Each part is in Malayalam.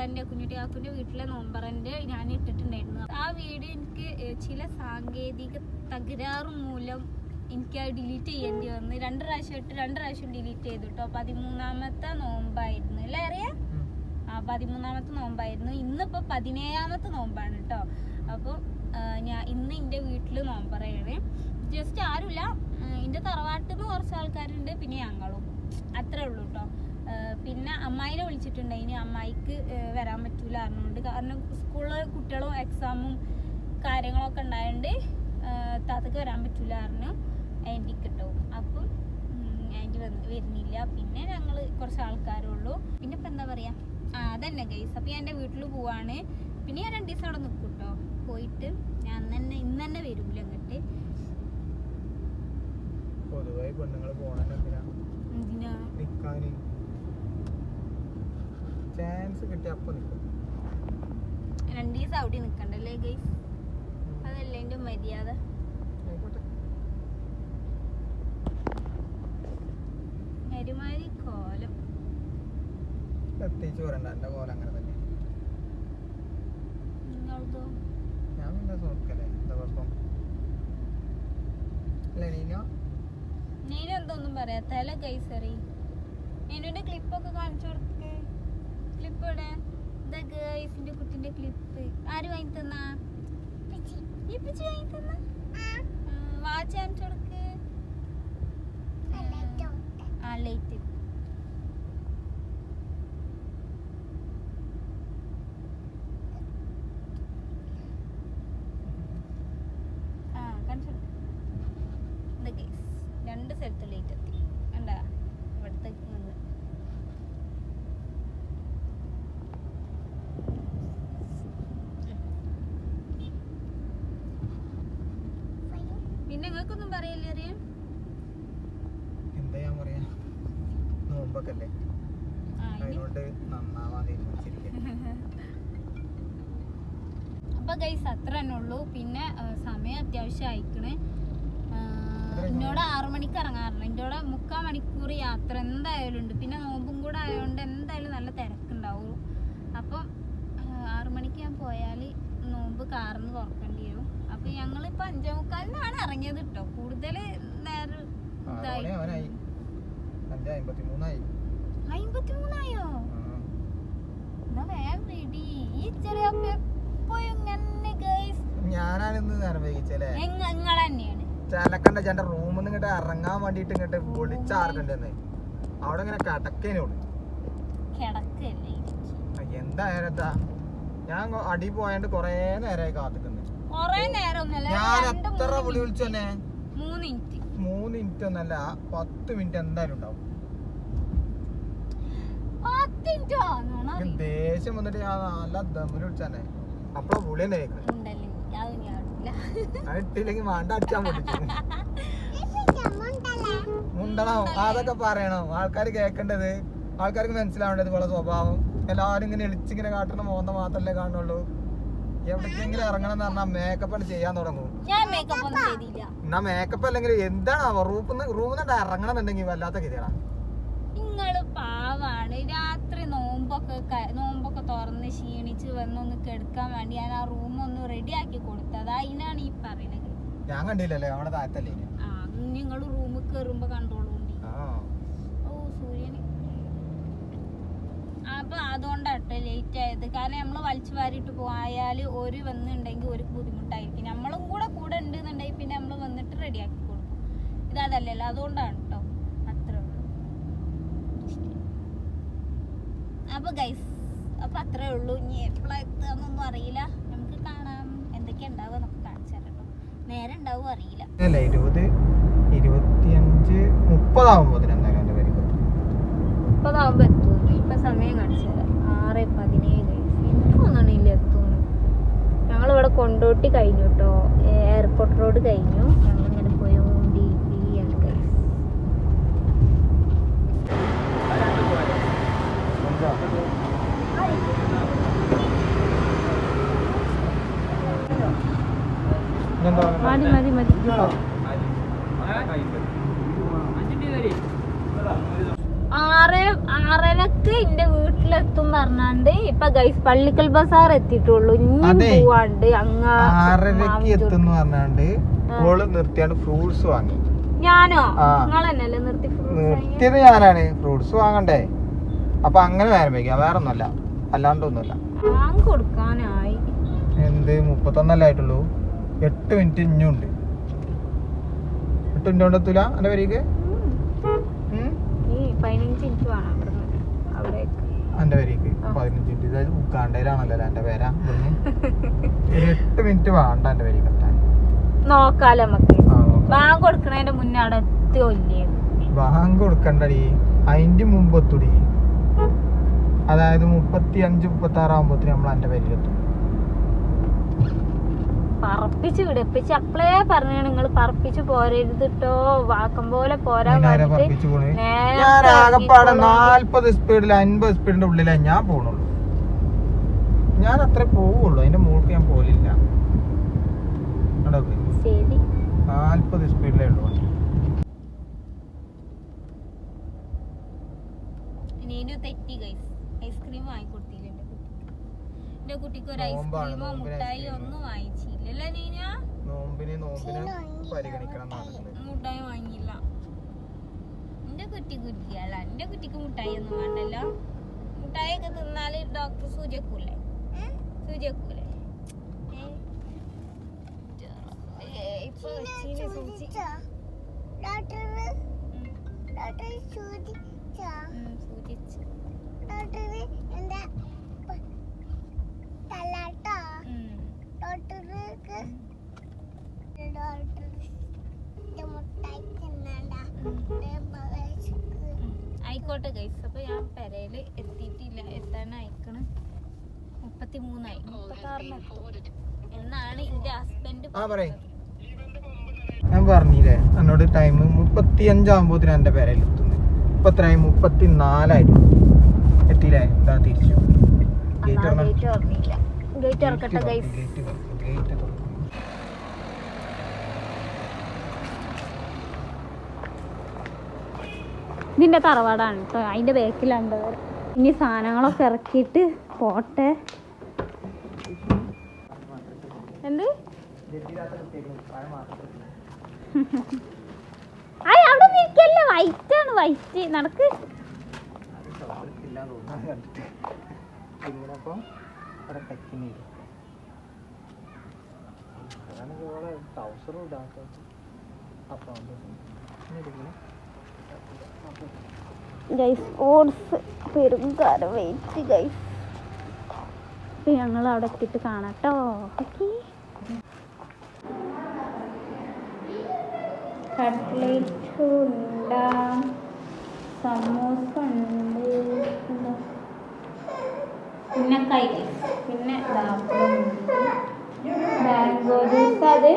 നോമ്പറന്റെ കുഞ്ഞുട്ടി കാക്കുന്റെ വീട്ടിലെ നോമ്പറന്റെ ഞാൻ ഇട്ടിട്ടുണ്ടായിരുന്നു ആ വീഡിയോ എനിക്ക് ചില സാങ്കേതിക തകരാറ് മൂലം എനിക്ക് അത് ഡിലീറ്റ് ചെയ്യേണ്ടി വന്നു. രണ്ട് പ്രാവശ്യം ഇട്ട് രണ്ട് പ്രാവശ്യം ഡിലീറ്റ് ചെയ്തു കേട്ടോ. പതിമൂന്നാമത്തെ നോമ്പായിരുന്നു. അല്ലേ അറിയാം? ആ പതിമൂന്നാമത്തെ നോമ്പായിരുന്നു. ഇന്നിപ്പോൾ പതിനേഴാമത്തെ നോമ്പാണ് കേട്ടോ. അപ്പോൾ ഞാൻ ഇന്ന് എന്റെ വീട്ടിൽ നോമ്പറയാണ് ജസ്റ്റ് ആരുമില്ല എന്റെ തറവാട്ടിൽ നിന്ന് കുറച്ച് ആൾക്കാരുണ്ട് പിന്നെ ഞങ്ങളും. അത്രേ ഉള്ളൂ കേട്ടോ. പിന്നെ അമ്മായിനെ വിളിച്ചിട്ടുണ്ടായിനി അമ്മായിക്ക് വരാൻ പറ്റൂല അറിഞ്ഞുകൊണ്ട്. കാരണം സ്കൂളിലെ കുട്ടികളും എക്സാമും കാര്യങ്ങളൊക്കെ ഉണ്ടായതുകൊണ്ട് താത്തക്ക് വരാൻ പറ്റൂല പറഞ്ഞു ആന്റിക്ക് കേട്ടോ അപ്പം ആന്റി വന്ന് വരുന്നില്ല. പിന്നെ ഞങ്ങൾ കുറച്ച് ആൾക്കാരേ ഉള്ളൂ. പിന്നെ ഇപ്പം എന്താ പറയാ? ആ അതന്നെ ഗൈസ് അപ്പം ഞാൻ എന്റെ വീട്ടിൽ പോവാണ്. പിന്നെ ഞാൻ രണ്ട് ദിവസം അവിടെ നിൽക്കും കേട്ടോ പോയിട്ട് ഞാൻ തന്നെ ഇന്ന് തന്നെ വരൂല അങ്ങോട്ട് പൊതുവായി പെണ്ണുങ്ങൾ പോകണം എന്തിനാ? ചാൻസ് കിട്ടിയ അപ്പൊ നിൽക്കും രണ്ട് ദിവസം അവിടെ നിൽക്കണ്ടല്ലേ ഗൈസ് അതല്ലേ എന്റെ മര്യാദ? ഒരുമാതിരി കോലം. പ്രത്യേകിച്ച് പറയണ്ട എന്റെ കോലം അങ്ങനെ തന്നെ. നിങ്ങളതോ ഞാൻ പിന്നെ സുഹൃക്കല്ലേ എന്താ കുഴപ്പം? അല്ലേ നീനോ? നീനും പറയാ. തല കൈസറി. നീനുന്റെ ക്ലിപ്പൊക്കെ കാണിച്ചു കൊടുക്ക് ക്ലിപ്പ് ഇവിടെ ഇതാ കുട്ടിന്റെ ക്ലിപ്പ് ആര് വാങ്ങി തന്നാ ഇപ്പച്ചി വാങ്ങി തന്ന വാച്ച് കാണിച്ചു കൊടുക്ക്. ആ ലൈറ്റ് ആ കൊടുക്ക്. രണ്ട് സ്ഥലത്ത് ലൈറ്റ് എത്തി കണ്ടാ ഇവിടുത്തെ നിന്ന് പിന്നെ നിങ്ങൾക്കൊന്നും പറയില്ല അറിയാം എന്താ ഞാൻ പറയാ നോമ്പൊക്കെ അല്ലേ അതിനോട് നന്നാവാൻ തീരുമാനിച്ചിരിക്കുക അപ്പൊ ഗൈസ് അത്ര തന്നെ ഉള്ളൂ. പിന്നെ സമയം അത്യാവശ്യം അയക്കണേ എന്നോട് ആറു മണിക്ക് ഇറങ്ങാറുണ്ട്. എന്നോട് മുക്കാൽ മണിക്കൂർ യാത്ര എന്തായാലും ഉണ്ട്. പിന്നെ നോമ്പും കൂടെ ആയതുകൊണ്ട് എന്തായാലും നല്ല തിരക്കുണ്ടാവും. അപ്പം ആറു മണിക്ക് ഞാൻ പോയാൽ നോമ്പ് കാർന്ന് തുറക്കേണ്ടി വരും. അപ്പൊ ഞങ്ങളിപ്പോ അഞ്ചേ മുക്കാലിനാണ് ഇറങ്ങിയത് കേട്ടോ കൂടുതൽ നേരം ഇതായി ആറോടെ അവനായി അഞ്ച് അമ്പത്തി മൂന്നായി അമ്പത്തി മൂന്നായോ എന്നാ വേഗം റെഡി ഈ ചെറിയ എപ്പോഴും ഇങ്ങനെ ഗൈസ് ഞാനാണ് ഇന്ന് നേരം വൈകിച്ചല്ലേ ചാലക്കണ്ട ചേട്ടൻ റൂമിൽ നിന്ന് ഇങ്ങോട്ട് ഇറങ്ങാൻ വേണ്ടിട്ട് ഇങ്ങോട്ട് വിളിച്ചാർക്കണ്ടെന്ന്. അവിടെ ഇങ്ങനെ കടക്കേനോട്? എന്തായാലും ഞാൻ അടി പോയാണ്ട് കൊറേ നേരമായി കാത്തിക്കുന്നു. കൊറേ നേരം ഒന്നല്ല ഞാൻ എത്ര വിളി വിളിച്ചു തന്നെ മൂന്ന് മിനിറ്റ്. ഒന്നല്ല പത്ത് മിനിറ്റ് എന്തായാലും ഉണ്ടാവും പത്ത് മിനിറ്റോ നോണ എനിക്ക് ദേഷ്യം വന്നിട്ട് ഞാൻ നല്ല ദമ്മിന് വിളിച്ചാനെ അപ്പൊ പുളി തന്നെ ഇട്ടില്ലെങ്കിൽ വേണ്ട അടിച്ചാൻ മുണ്ടണോ അതൊക്കെ പറയണോ. ആൾക്കാർ കേൾക്കേണ്ടത് ആൾക്കാർക്ക് മനസ്സിലാവേണ്ടത് ഇവളെ സ്വഭാവം. എല്ലാവരും ഇങ്ങനെ എളിച്ചിങ്ങനെ കാട്ടണ മോന്ത മാത്രല്ലേ കാണുള്ളൂ. എവിടേക്കെങ്കിലും ഇറങ്ങണം എന്ന് പറഞ്ഞാൽ മേക്കപ്പ് ആണ് ചെയ്യാൻ തുടങ്ങും. എന്നാ മേക്കപ്പ് അല്ലെങ്കിൽ എന്താണ് റൂമിൽ റൂമിൽ ഇറങ്ങണം എന്നുണ്ടെങ്കിൽ വല്ലാത്ത ഗതിയാണ് പാവാണ് രാത്രി നോമ്പൊക്കെ നോമ്പൊക്കെ തുറന്ന് ക്ഷീണിച്ച് വന്നൊന്ന് കെടുക്കാൻ വേണ്ടി ഞാൻ ആ റൂം ഒന്ന് റെഡി ആക്കി കൊടുത്തത്. അതിനാണ് ഈ പറയുന്നത്. ഞാൻ കണ്ടില്ലല്ലേ? അവിടെ താഴത്തല്ലേ. ആ നിങ്ങൾ റൂമിൽ കയറുമ്പോ കണ്ടോളൂണ്ടി ഓ സൂര്യന്. അപ്പൊ അതുകൊണ്ടാട്ടോ ലേറ്റ് ആയത്. കാരണം നമ്മൾ വലിച്ചു വാരിട്ട് പോയാൽ ഒരു വന്നിട്ടുണ്ടെങ്കിൽ ഒരു ബുദ്ധിമുട്ടായിരിക്കും. നമ്മളും കൂടെ കൂടെ ഉണ്ടെന്നുണ്ടെങ്കിൽ പിന്നെ നമ്മൾ വന്നിട്ട് റെഡിയാക്കി കൊടുക്കും. ഇതല്ലല്ലോ അതുകൊണ്ടാണ് കേട്ടോ അത്രേ ഉള്ളൂ അപ്പൊ ഗൈസ് അപ്പൊ അത്രേ ഉള്ളൂ. ഇനി എപ്പോഴാ എത്തുകയെന്നൊന്നും അറിയില്ല. നമുക്ക് കാണാം. എന്തൊക്കെയാ ഉണ്ടാവുക നമുക്ക് കാണിച്ചു തരാം കേട്ടോ. നേരെ ഉണ്ടാവും അറിയില്ല. അല്ല ഇരുപത് ഇരുപത്തിയഞ്ച് മുപ്പതാവുമ്പോ എന്തായാലും എന്റെ പേര് മുപ്പതാവുമ്പോ എത്തും. ഇപ്പൊ സമയം കാണിച്ചു തരാം. ആറ് പതിനേഴ് എനിക്ക് തോന്നണില്ല എത്തുന്നു ഞങ്ങളിവിടെ കൊണ്ടോട്ടി കഴിഞ്ഞു കേട്ടോ. എയർപോർട്ട് റോഡ് കഴിഞ്ഞു. മതി മതി മതി. ആറ് ആറരക്ക് എന്റെ വീട്ടിലെത്തും പറഞ്ഞാണ്ട് ഇപ്പൊ ഗൈസ് പള്ളിക്കൽ ബസാർ എത്തിയിട്ടുള്ളൂ. ഇനി പോവാണ്ട് അങ്ങ് ആറരക്ക്. എത്തുന്നു പറഞ്ഞാണ്ട് ഓൾ നിർത്തിയാണ്ട് ഫ്രൂട്ട്സ് വാങ്ങി. ഞാനോ? തന്നെയല്ലേ നിർത്തി? നിർത്തിയത് ഞാനാണ്. ഫ്രൂട്ട്സ് വാങ്ങണ്ടേ? അപ്പൊ അങ്ങനെ നേരം വയ്ക്കാം വേറെ ഒന്നുമല്ല അല്ലാണ്ടൊന്നുമല്ല കൊടുക്കാനായി. എന്ത്? മുപ്പത്തൊന്നല്ലേ ആയിട്ടുള്ളൂ? എട്ട് മിനിറ്റ് ഇഞ്ഞുണ്ട്. എട്ട് മിനിറ്റ് കൊണ്ട് എത്തൂല? എന്റെ വരിക്ക് എന്റെ വരിക്ക്. പതിനഞ്ച് മിനിറ്റ് ഇതായത് മുക്കാണ്ടയിലാണല്ലോ എന്റെ പേര എട്ട് മിനിറ്റ് വേണ്ട എന്റെ വരിക്ക് എത്താൻ. നോക്കാലോ നമുക്ക്. ബാങ്ക് കൊടുക്കണതിന്റെ മുന്നേ അവിടെ എത്തിയോ ഇല്ലേ? ബാങ്ക് കൊടുക്കണ്ടടി. അതിന്റെ മുമ്പ് എത്തുടി. അതായത് മുപ്പത്തി അഞ്ച് മുപ്പത്തി ആറാകുമ്പോത്തിന് നമ്മൾ എന്റെ പേരിലെത്തും പറപ്പിച്ച് വിടപ്പിച്ച്. അപ്പളേ പറഞ്ഞു നിങ്ങൾ പറപ്പിച്ച് പോരരുത് കേട്ടോ വാക്കം പോലെ നേരത്തെ ഞാൻ ആകെപ്പാടെ. നാല്പത് സ്പീഡിൽ അൻപത് സ്പീഡിന്റെ ഉള്ളിലേ ഞാൻ പോണുള്ളൂ. ഞാൻ അത്ര പോവുള്ളൂ. അതിന്റെ മുകളിൽ ഞാൻ പോലില്ല. ശരി. നാല്പത് സ്പീഡിലേ ഉള്ളൂ തെറ്റി ഗൈസ് ഐസ്ക്രീം കുട്ടിക്ക് എന്റെ കുട്ടിക്ക് ഒരു ഐസ്ക്രീമോ മുട്ടായിയോ. ഒന്നും വാങ്ങിച്ചില്ലല്ലേ നീന? നോമ്പിനെ നോമ്പിനെ പരിഗണിക്കണം മുട്ടായി വാങ്ങിയില്ല. എന്റെ കുട്ടി കുട്ടിയല്ല എന്റെ കുട്ടിക്ക് മുട്ടായി ഒന്നും വേണ്ടല്ലോ മുട്ടായി ഒക്കെ തിന്നാൽ ഡോക്ടർ സൂചക്കൂലേ സൂചക്കൂലേ ഇപ്പൊ ഡോക്ടർ സൂചിച്ചു? ഡോക്ടർ ഉം, ആയിക്കോട്ടെ ഗൈസ് അപ്പൊ ഞാൻ പെരയിൽ എത്തിയിട്ടില്ല എത്താൻ അയക്കണ്? മുപ്പത്തി മൂന്നായി മുപ്പത്തി എന്നാണ് എന്റെ ഹസ്ബൻഡ് ആ, പറയ്. ഞാൻ പറഞ്ഞില്ലേ എന്നോട് ടൈം മുപ്പത്തി അഞ്ചാകുമ്പോത്തിന് എന്റെ പേരയിൽ എത്തുന്നു. ഇപ്പൊ എത്രയായി മുപ്പത്തി നാലായിരുന്നു എത്തിയില്ലേ? എന്താ തിരിച്ചു. ഗേറ്റ് തുറന്നില്ല. ഗേറ്റ് ഇറക്കട്ടെ ഗൈസ് ഇതിന്റെ തറവാടാണ് കേട്ടോ അതിന്റെ ബാക്കിലാണ്ട്. ഇനി സാധനങ്ങളൊക്കെ ഇറക്കിയിട്ട് പോട്ടെ. എന്ത്? ആയ് അവിടെ നിൽക്കല്ലേ? വൈറ്റ് ആണ് വൈറ്റ് നടക്ക്. ഇങ്ങനപ്പോ അവിടെ ടെക്കിനില്ല അതാണെങ്കിൽ ഓളെ ട്രൗസറും ഇടാത്തത് അപ്പൊ ഗൈസ് ഓട്സ് പെരുങ്കാരം വെയിറ്റ് ഗൈസ് അപ്പൊ ഞങ്ങൾ അവിടെ എത്തിയിട്ട് കാണാട്ടോ. ഓക്കെ. കട്ട്ലേറ്റ് ഉണ്ട് സമോസ ഉണ്ട്? ഉന്നക്കായ്. പിന്നെ മാംഗോ ജ്യൂസ് അത്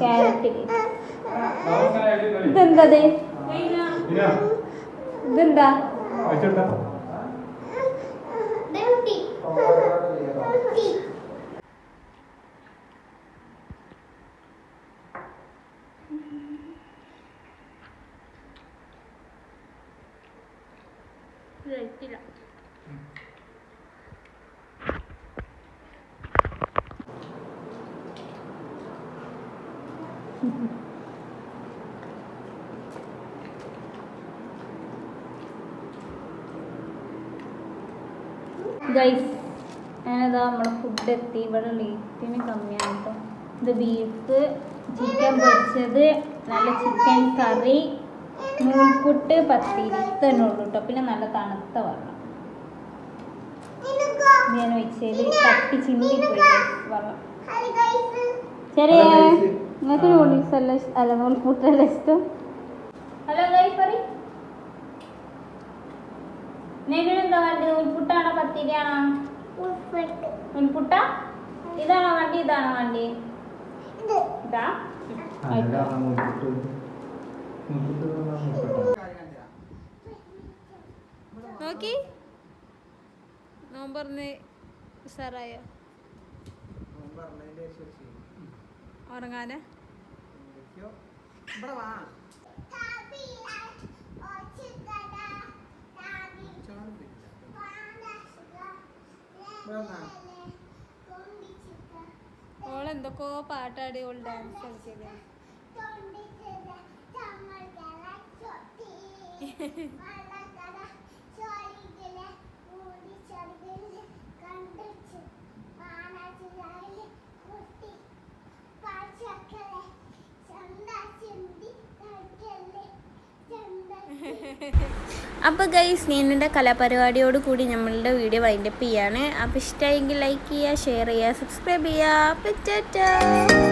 ക്യാരറ്റ് ഇതെന്തത് ഇതെന്താ കഴിച്ചില്ല ഗൈസ് ഞാനിതാ ഫുഡ് എത്തി. ഇവിടെ ലേറ്റിന് കമ്മിയാണ് കേട്ടോ ഇത് ബീഫ് ചിക്കൻ പൊരിച്ചത് നല്ല ചിക്കൻ കറി നൂൽപുട്ട് പത്തിരി തന്നെ ഉള്ളൂ കേട്ടോ പിന്നെ നല്ല തണുത്ത വെള്ളം. ഞാൻ വെച്ചത് തട്ടി ചിന്തി പോയി വെള്ളം. ചെറിയ നിങ്ങൾക്ക് നൂഡിൽസ് അല്ല അല്ല നൂൽപുട്ടല്ല ഇഷ്ടം. ഹലോ ഗൈസ് പറ എന്താ വേണ്ടത് നൂൽപുട്ടാണോ പത്തിരിയാണോ? നൂൽപുട്ട. ഇതാണോ വണ്ടി ഇതാണോ വണ്ടി ഇതാ. നോക്കി. നോൻ പറഞ്ഞ് ഉഷാറായോ ഓളെന്തൊക്കെയോ പാട്ടാടി ഓൾ ഡാൻസ് കളിച്ചത് അപ്പോൾ ഗൈസ് നീനിന്റെ കലാപരിപാടിയോട് കൂടി നമ്മളുടെ വീഡിയോ വൈൻഡപ്പ് ചെയ്യാണ്. അപ്പോൾ ഇഷ്ടമായെങ്കിൽ ലൈക്ക് ചെയ്യുക ഷെയർ ചെയ്യുക സബ്സ്ക്രൈബ് ചെയ്യുക. ടാറ്റാ.